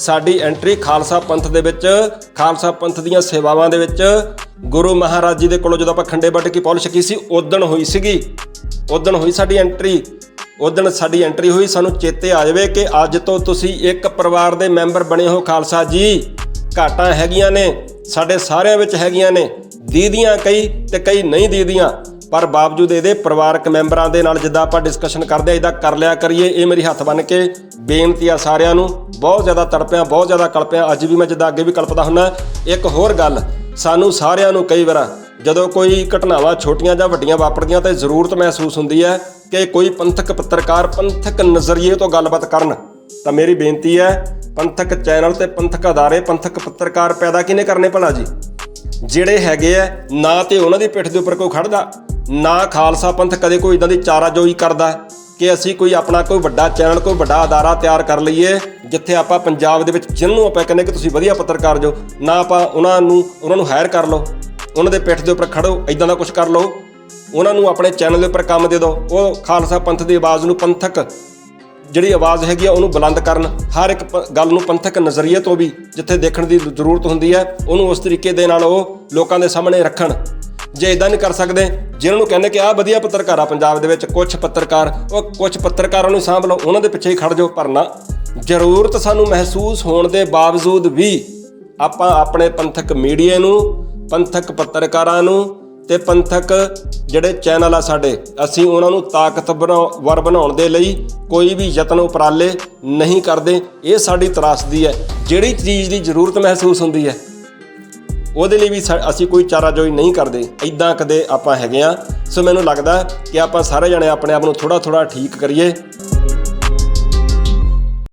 ਸਾਡੀ ਐਂਟਰੀ ਖਾਲਸਾ ਪੰਥ ਦੇ ਵਿੱਚ, ਖਾਲਸਾ ਪੰਥ ਦੀਆਂ ਸੇਵਾਵਾਂ ਦੇ ਵਿੱਚ, ਗੁਰੂ ਮਹਾਰਾਜ ਜੀ ਦੇ ਕੋਲੋਂ ਜਦੋਂ ਆਪਾਂ ਖੰਡੇ ਵੱਟ ਕੇ ਪੌਲਿਸ਼ ਕੀ ਸੀ ਉਦਣ ਹੋਈ ਸੀਗੀ। ਉਦਣ ਹੋਈ ਸਾਡੀ ਐਂਟਰੀ। ਉਦਣ ਸਾਡੀ ਐਂਟਰੀ ਹੋਈ, ਸਾਨੂੰ ਚੇਤੇ ਆ ਜਾਵੇ ਕਿ ਅੱਜ ਤੋਂ ਤੁਸੀਂ ਇੱਕ ਪਰਿਵਾਰ ਦੇ ਮੈਂਬਰ ਬਣੇ ਹੋ, ਖਾਲਸਾ ਜੀ। ਘਾਟਾਂ ਹੈਗੀਆਂ ਨੇ, ਸਾਡੇ ਸਾਰਿਆਂ ਵਿੱਚ ਹੈਗੀਆਂ ਨੇ। ਦੀਦੀਆਂ ਕਈ ਤੇ ਕਈ ਨਹੀਂ ਦੀਦੀਆਂ। ਪਰ ਬਾਵਜੂਦ ਇਹਦੇ ਪਰਿਵਾਰਕ ਮੈਂਬਰਾਂ ਦੇ ਨਾਲ ਜਿੱਦਾਂ ਆਪਾਂ ਡਿਸਕਸ਼ਨ ਕਰਦੇ ਆ ਇਦਾਂ ਕਰ ਲਿਆ ਕਰੀਏ, ਇਹ ਮੇਰੀ ਹੱਥ ਬੰਨ ਕੇ ਬੇਨਤੀ ਆ ਸਾਰਿਆਂ ਨੂੰ। ਬਹੁਤ ਜ਼ਿਆਦਾ ਤੜਪਿਆ, ਬਹੁਤ ਜ਼ਿਆਦਾ ਕਲਪਿਆ। ਅੱਜ ਵੀ ਮੈਂ ਜਿੱਦਾਂ ਅੱਗੇ ਵੀ ਕਲਪਦਾ ਹੁੰਨਾ, ਇੱਕ ਹੋਰ ਗੱਲ, ਸਾਨੂੰ ਸਾਰਿਆਂ ਨੂੰ ਕਈ ਵਾਰ ਜਦੋਂ ਕੋਈ ਘਟਨਾਵਾਂ ਛੋਟੀਆਂ ਜਾਂ ਵੱਡੀਆਂ ਵਾਪਰਦੀਆਂ ਤਾਂ ਜ਼ਰੂਰਤ ਮਹਿਸੂਸ ਹੁੰਦੀ ਹੈ ਕਿ ਕੋਈ ਪੰਥਕ ਪੱਤਰਕਾਰ ਪੰਥਕ ਨਜ਼ਰੀਏ ਤੋਂ ਗੱਲਬਾਤ ਕਰਨ। ਤਾਂ ਮੇਰੀ ਬੇਨਤੀ ਹੈ, ਪੰਥਕ ਚੈਨਲ ਤੇ ਪੰਥਕ ਅਦਾਰੇ, ਪੰਥਕ ਪੱਤਰਕਾਰ ਪੈਦਾ ਕਿਨੇ ਕਰਨੇ ਭਲਾ ਜੀ? ਜਿਹੜੇ ਹੈਗੇ ਆ, ਨਾ ਤੇ ਉਹਨਾਂ ਦੀ ਪਿੱਠ ਦੇ ਉੱਪਰ ਕੋਈ ਖੜਦਾ ਨਾ ਖਾਲਸਾ ਪੰਥ ਕਦੇ ਕੋਈ ਇਦਾਂ ਦੀ ਚਾਰਾਜੋਈ ਕਰਦਾ ਕਿ ਅਸੀਂ ਕੋਈ ਆਪਣਾ ਕੋਈ ਵੱਡਾ ਚੈਨਲ, ਕੋਈ ਵੱਡਾ ਅਦਾਰਾ ਤਿਆਰ ਕਰ ਲਈਏ, ਜਿੱਥੇ ਆਪਾਂ ਪੰਜਾਬ ਦੇ ਵਿੱਚ ਜਿਹਨੂੰ ਆਪਾਂ ਕਹਿੰਦੇ ਕਿ ਤੁਸੀਂ ਵਧੀਆ ਪੱਤਰਕਾਰ ਜੋ, ਨਾ ਆਪਾਂ ਉਹਨਾਂ ਨੂੰ ਉਹਨਾਂ ਨੂੰ ਹਾਇਰ ਕਰ ਲਓ। ਉਹਨਾਂ ਦੇ ਪਿੱਠ ਦੇ ਉੱਪਰ ਖੜੋ ਇਦਾਂ ਦਾ ਕੁਝ ਕਰ ਲਓ। ਉਹਨਾਂ ਨੂੰ ਆਪਣੇ ਚੈਨਲ ਦੇ ਉੱਪਰ ਕੰਮ ਦੇ ਦਿਓ। ਉਹ ਖਾਲਸਾ ਪੰਥ ਦੀ ਆਵਾਜ਼ ਨੂੰ ਪੰਥਕ ਜਿਹੜੀ ਆਵਾਜ਼ ਹੈਗੀ ਆ, ਉਹਨੂੰ ਬੁਲੰਦ ਕਰਨ। ਹਰ ਇੱਕ ਪ- ਗੱਲ ਨੂੰ ਪੰਥਕ ਨਜ਼ਰੀਏ ਤੋਂ ਵੀ ਜਿੱਥੇ ਦੇਖਣ ਦੀ ਜ਼ਰੂਰਤ ਹੁੰਦੀ ਹੈ, ਉਹਨੂੰ ਉਸ ਤਰੀਕੇ ਦੇ ਨਾਲ ਉਹ ਲੋਕਾਂ ਦੇ ਸਾਹਮਣੇ ਰੱਖਣ। ਜੇ ਇਦਾਂ ਨਹੀਂ ਕਰ ਸਕਦੇ, ਜਿਹਨਾਂ ਨੂੰ ਕਹਿੰਦੇ ਕਿ ਆਹ ਵਧੀਆ ਪੱਤਰਕਾਰ ਆ ਪੰਜਾਬ ਦੇ ਵਿੱਚ ਕੁਝ ਪੱਤਰਕਾਰ, ਉਹ ਕੁਝ ਪੱਤਰਕਾਰਾਂ ਨੂੰ ਸਾਂਭ ਲਓ, ਉਹਨਾਂ ਦੇ ਪਿੱਛੇ ਹੀ ਖੜ ਜਾਓ, ਪਰ ਨਾ, ਜ਼ਰੂਰਤ ਸਾਨੂੰ ਮਹਿਸੂਸ ਹੋਣ ਦੇ ਬਾਵਜੂਦ ਵੀ ਆਪਾਂ ਆਪਣੇ ਪੰਥਕ ਮੀਡੀਆ ਨੂੰ, ਪੰਥਕ ਪੱਤਰਕਾਰਾਂ ਨੂੰ ਤੇ ਪੰਥਕ ਜਿਹੜੇ ਚੈਨਲ ਆ ਸਾਡੇ, ਅਸੀਂ ਉਹਨਾਂ ਨੂੰ ਤਾਕਤਵਰ ਬਣਾਉਣ ਦੇ ਲਈ ਕੋਈ ਵੀ ਯਤਨ ਉਪਰਾਲੇ ਨਹੀਂ ਕਰਦੇ, ਇਹ ਸਾਡੀ ਤਰਾਸਦੀ ਹੈ। ਜਿਹੜੀ ਚੀਜ਼ ਦੀ ਜ਼ਰੂਰਤ ਮਹਿਸੂਸ ਹੁੰਦੀ ਹੈ ਉਹਦੇ ਲਈ ਵੀ ਸਾ- ਅਸੀਂ ਕੋਈ ਚਾਰਾਜੋਈ ਨਹੀਂ ਕਰਦੇ ਇਦਾਂ ਕਦੇ ਆਪਾਂ ਹੈਗੇ ਆ ਸੋ ਮੈਨੂੰ ਲੱਗਦਾ ਕਿ ਆਪਾਂ ਸਾਰੇ ਜਣੇ ਆਪਣੇ ਆਪ ਨੂੰ ਥੋੜਾ ਥੋੜਾ ਠੀਕ ਕਰੀਏ।